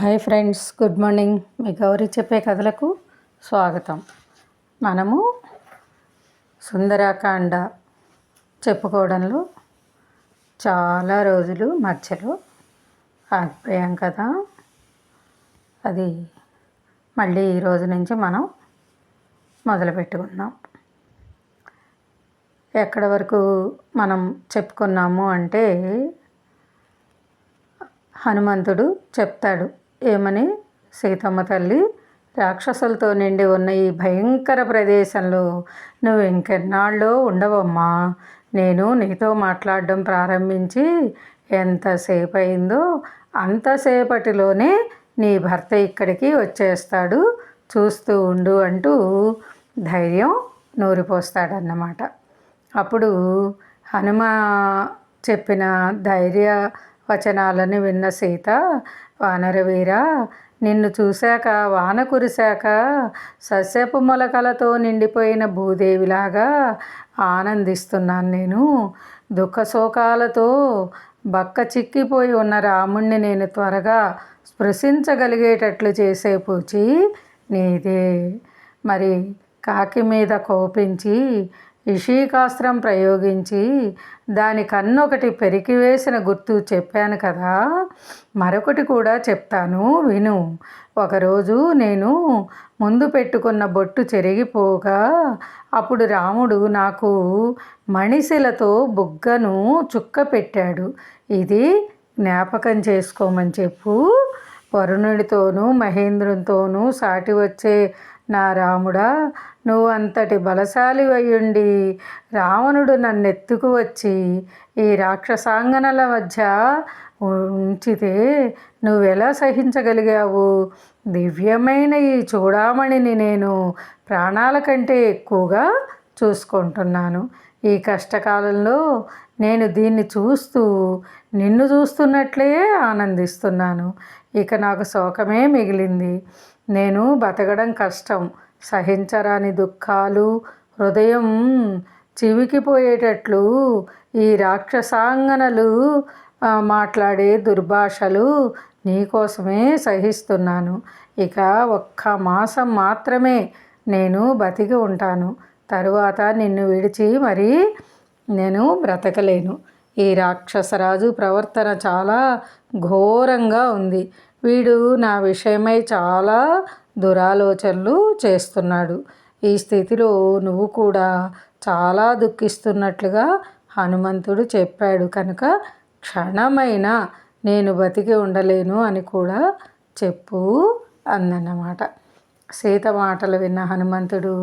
Hi friends good morning. మీ గౌరీ చెప్పే కథలకు స్వాగతం. మనము సుందరాకాండ చెప్పుకోవడంలో చాలా రోజులు మధ్యలో ఆగిపోయాం కదా. అది మళ్ళీ ఈ రోజు నుంచి మనం మొదలు పెట్టుకుందాం ఎక్కడ వరకు మనం చెప్పుకున్నాము అంటే హనుమంతుడు చెప్తాడు. ఏమని? సీతమ్మ తల్లి రాక్షసులతో నిండి ఉన్న ఈ భయంకర ప్రదేశంలో నువ్వు ఇంకెన్నాళ్ళో ఉండవమ్మా. నేను నీతో మాట్లాడడం ప్రారంభించి ఎంతసేపు అయిందో అంతసేపటిలోనే నీ భర్త ఇక్కడికి వచ్చేస్తాడు. చూస్తూ ఉండు అంటూ ధైర్యం నూరిపోస్తాడన్నమాట. అప్పుడు హనుమ చెప్పిన ధైర్య వచనాలను విన్న సీత వానరవీర నిన్ను చూశాక వాన కురిశాక సస్యపు మొలకలతో నిండిపోయిన భూదేవిలాగా ఆనందిస్తున్నాను నేను. దుఃఖశోకాలతో బక్క చిక్కిపోయి ఉన్న రాముణ్ణి నేను త్వరగా స్పృశించగలిగేటట్లు చేసే పూచి నీదే. మరి కాకి మీద కోపించి ఇషీకాస్త్రం ప్రయోగించి దాని కన్నొకటి పెరికివేసిన గుర్తు చెప్పాను కదా. మరొకటి కూడా చెప్తాను విను. ఒకరోజు నేను ముందు పెట్టుకున్న బొట్టు చెరిగిపోగా అప్పుడు రాముడు నాకు మణిశిలతో బుగ్గను చుక్క పెట్టాడు. ఇది జ్ఞాపకం చేసుకోమని చెప్పు. వరుణుడితోనూ మహేంద్రునితోనూ సాటి వచ్చే నా రాముడా నువ్వు అంతటి బలశాలి అయ్యుండి రావణుడు నన్నెత్తుకు వచ్చి ఈ రాక్షసాంగనల మధ్య ఉంచితే నువ్వెలా సహించగలిగావు? దివ్యమైన ఈ చూడామణిని నేను ప్రాణాల కంటే ఎక్కువగా చూసుకుంటున్నాను. ఈ కష్టకాలంలో నేను దీన్ని చూస్తూ నిన్ను చూస్తున్నట్లే ఆనందిస్తున్నాను. ఇక నాకు శోకమే మిగిలింది. నేను బతకడం కష్టం. సహించరాని దుఃఖాలు హృదయం చివికిపోయేటట్లు ఈ రాక్షసాంగనలు మాట్లాడే దుర్భాషలు నీకోసమే సహిస్తున్నాను. ఇక ఒక్క మాసం మాత్రమే నేను బతికి ఉంటాను. తరువాత నిన్ను విడిచి మరి నేను బ్రతకలేను. ఈ రాక్షసరాజు ప్రవర్తన చాలా ఘోరంగా ఉంది. వీడు నా విషయమై చాలా దురాలోచనలు చేస్తున్నాడు. ఈ స్థితిలో నువ్వు కూడా చాలా దుఃఖిస్తున్నట్లుగా హనుమంతుడు చెప్పాడు. కనుక క్షణమైన నేను బతికి ఉండలేను అని కూడా చెప్పు అందన్నమాట సీత మాటలు విన్న హనుమంతుడు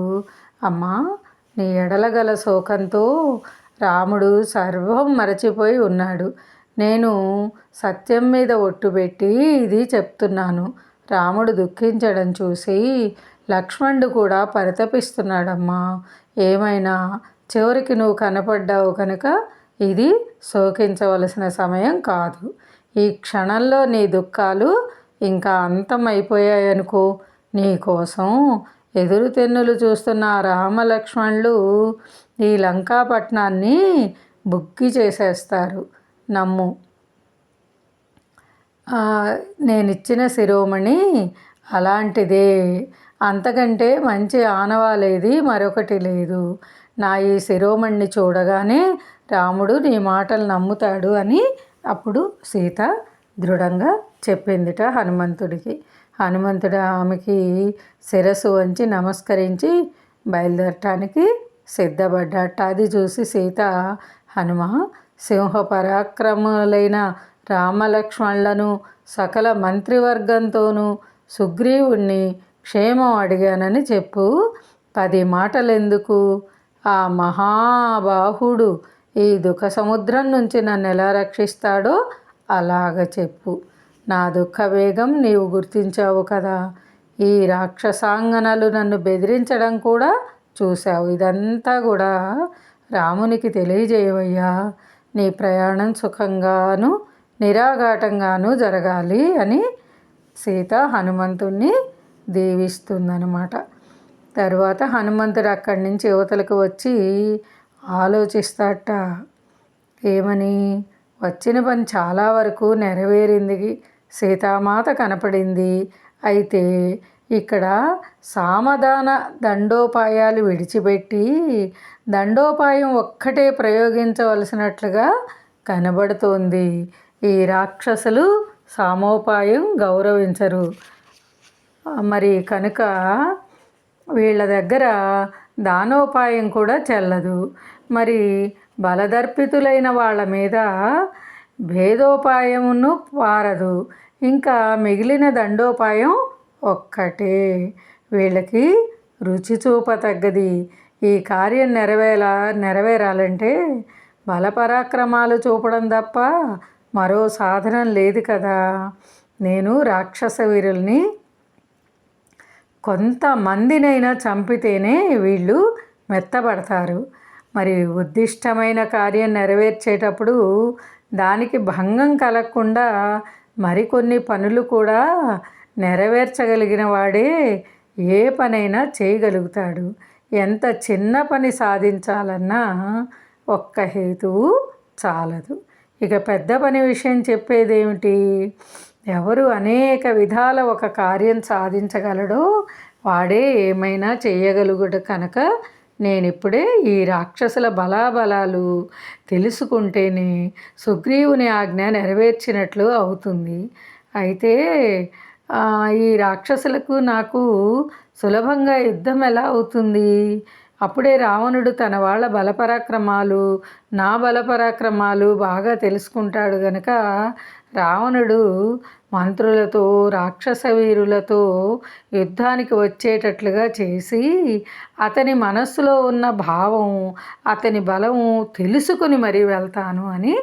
అమ్మా నీ ఎడలగల శోకంతో రాముడు సర్వం మరచిపోయి ఉన్నాడు. నేను సత్యం మీద ఒట్టు పెట్టి ఇది చెప్తున్నాను. రాముడు దుఃఖించడం చూసి లక్ష్మణుడు కూడా పరితపిస్తున్నాడమ్మా. ఏమైనా? చివరికి నువ్వు కనపడ్డావు కనుక ఇది శోకించవలసిన సమయం కాదు. ఈ క్షణంలో నీ దుఃఖాలు ఇంకా అంతమైపోయాయనుకో. నీకోసం ఎదురు తెన్నులు చూస్తున్న రామలక్ష్మణులు ఈ లంకాపట్నాన్ని బుక్కి చేసేస్తారు. నమ్ము. నేనిచ్చిన శిరోమణి అలాంటిదే. అంతకంటే మంచి ఆనవాలేది మరొకటి లేదు. నా ఈ శిరోమణిని చూడగానే రాముడు నీ మాటలు నమ్ముతాడు అని అప్పుడు సీత దృఢంగా చెప్పిందిట హనుమంతుడికి. హనుమంతుడు ఆమెకి శిరస్సు వంచి నమస్కరించి బయలుదేరటానికి సిద్ధపడ్డట. అది చూసి సీత హనుమ సింహ పరాక్రములైన రామలక్ష్మణులను సకల మంత్రివర్గంతోనూ సుగ్రీవుణ్ణి క్షేమం అడిగానని చెప్పు. పది మాటలెందుకు? ఆ మహాబాహుడు ఈ దుఃఖ సముద్రం నుంచి నన్ను ఎలా రక్షిస్తాడో అలాగ చెప్పు. నా దుఃఖ వేగం నీవు గుర్తించావు కదా. ఈ రాక్షసాంగనలు నన్ను బెదిరించడం కూడా చూశావు. ఇదంతా కూడా రామునికి తెలియజేయవయ్యా. నీ ప్రయాణం సుఖంగాను నిరాఘాటంగాను జరగాలి అని సీత హనుమంతుణ్ణి దీవిస్తుందనమాట తర్వాత హనుమంతుడు అక్కడి నుంచి యువతలకు వచ్చి ఆలోచిస్తాట ఏమని? వచ్చిన పని చాలా వరకు నెరవేరింది. సీతామాత కనపడింది. అయితే ఇక్కడ సామధాన దండోపాయాలు విడిచిపెట్టి దండోపాయం ఒక్కటే ప్రయోగించవలసినట్లుగా కనబడుతోంది. ఈ రాక్షసులు సామోపాయం గౌరవించరు. మరి కనుక వీళ్ళ దగ్గర దానోపాయం కూడా చెల్లదు. మరి బలదర్పితులైన వాళ్ళ మీద భేదోపాయమును పారదు. ఇంకా మిగిలిన దండోపాయం ఒక్కటే. వీళ్ళకి రుచి చూపతగ్గది. ఈ కార్యం నెరవేలా నెరవేరాలంటే బలపరాక్రమాలు చూపడం తప్ప మరో సాధనం లేదు కదా. నేను రాక్షస వీరుల్ని కొంతమందినైనా చంపితేనే వీళ్ళు మెత్తబడతారు. మరి ఉద్దిష్టమైన కార్యం నెరవేర్చేటప్పుడు దానికి భంగం కలగకుండా మరికొన్ని పనులు కూడా నెరవేర్చగలిగిన వాడే ఏ పనైనా చేయగలుగుతాడు. ఎంత చిన్న పని సాధించాలన్నా ఒక్క హేతువు చాలదు. ఇక పెద్ద పని విషయం చెప్పేదేమిటి? ఎవరు అనేక విధాల ఒక కార్యం సాధించగలడో వాడే ఏమైనా చేయగలుగుడు కనుక నేను ఇప్పుడే ఈ రాక్షసుల బలాబలాలు తెలుసుకుంటేనే సుగ్రీవుని ఆజ్ఞ నెరవేర్చినట్లు అవుతుంది. అయితే ఈ రాక్షసులకు నాకు సులభంగా యుద్ధం ఎలా అవుతుంది? అప్పుడే రావణుడు తన వాళ్ళ బలపరాక్రమాలు నా బలపరాక్రమాలు బాగా తెలుసుకుంటాడు గనక రావణుడు మంత్రులతో రాక్షస వీరులతో యుద్ధానికి వచ్చేటట్లుగా చేసి అతని మనస్సులో ఉన్న భావం అతని బలం తెలుసుకుని మరీ వెళ్తాను అని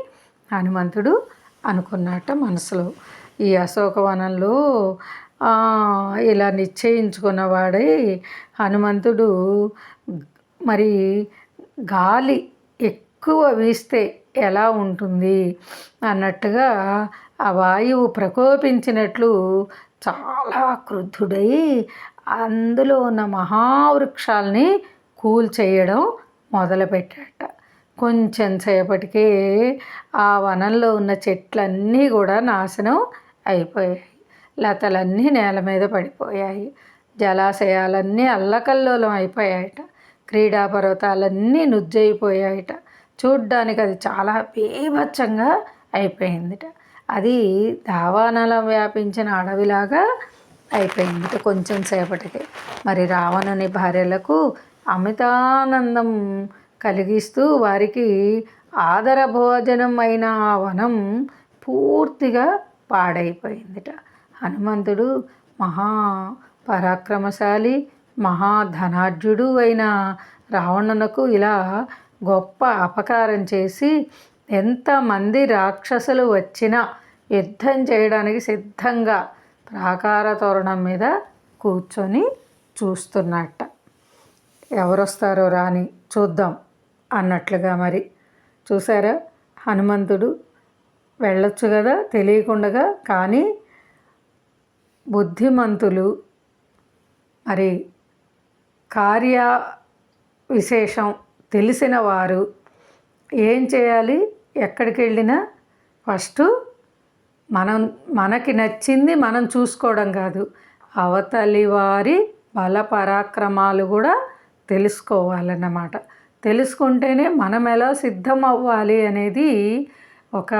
హనుమంతుడు అనుకున్నట్ట మనసులో. ఈ అశోకవనంలో ఇలా నిశ్చయించుకున్నవాడై హనుమంతుడు మరి గాలి ఎక్కువ వీస్తే ఎలా ఉంటుంది అన్నట్టుగా ఆ వాయువు ప్రకోపించినట్లు చాలా క్రుద్ధుడై అందులో ఉన్న మహావృక్షాల్ని కూల్చేయడం మొదలుపెట్టాట కొంచెం సేపటికే ఆ వనంలో ఉన్న చెట్లన్నీ కూడా నాశనం అయిపోయాయి. లతలన్నీ నేల మీద పడిపోయాయి. జలాశయాలన్నీ అల్లకల్లోలం అయిపోయాయట. క్రీడా పర్వతాలన్నీ నుజ్జైపోయాయట చూడ్డానికి అది చాలా బీభత్సంగా అయిపోయిందిట. అది దావానలం వ్యాపించిన అడవిలాగా అయిపోయింది కొంచెం సేపటికి. మరి రావణుని భార్యలకు అమితానందం కలిగిస్తూ వారికి ఆదర భోజనం అయిన ఆ వనం పూర్తిగా పాడైపోయిందిట. హనుమంతుడు మహా పరాక్రమశాలి మహాధనార్జుడు అయిన రావణునకు ఇలా గొప్ప అపకారం చేసి ఎంతమంది రాక్షసులు వచ్చినా యుద్ధం చేయడానికి సిద్ధంగా ప్రాకార తోరణం మీద కూర్చొని చూస్తున్నట్ట. ఎవరొస్తారో రాని చూద్దాం అన్నట్లుగా మరి. చూసారా హనుమంతుడు వెళ్ళొచ్చు కదా తెలియకుండగా. కానీ బుద్ధిమంతులు మరి కార్య విశేషం తెలిసిన వారు ఏం చేయాలి? ఎక్కడికి వెళ్ళినా? ఫస్ట్ మనం మనకి నచ్చింది మనం చూసుకోవడం కాదు. అవతలి వారి బల పరాక్రమాలు కూడా తెలుసుకోవాలన్నమాట. తెలుసుకుంటేనే మనం ఎలా సిద్ధం అవ్వాలి అనేది ఒక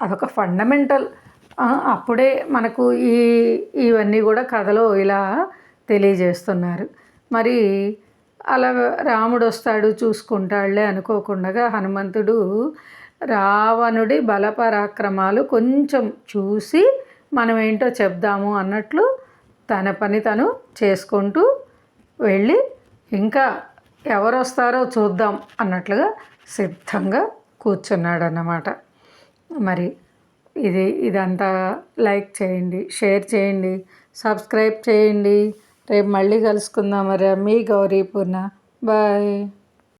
అదొక ఫండమెంటల్ అప్పుడే మనకు ఈ ఇవన్నీ కూడా కథలో ఇలా తెలియజేస్తున్నారు. మరి అలా రాముడు వస్తాడు చూసుకుంటాడులే అనుకోకుండా హనుమంతుడు రావణుడి బలపరాక్రమాలు కొంచెం చూసి మనం ఏంటో చెప్దాము అన్నట్లు తన పని తను చేసుకుంటూ వెళ్ళి ఇంకా ఎవరు వస్తారో చూద్దాం అన్నట్లుగా సిద్ధంగా కూర్చున్నాడు అన్నమాట మరి ఇది ఇదంతా లైక్ చేయండి షేర్ చేయండి సబ్స్క్రైబ్ చేయండి. రేపు మళ్ళీ కలుసుకుందాం మరి మీ గౌరీ పూర్ణ. బాయ్.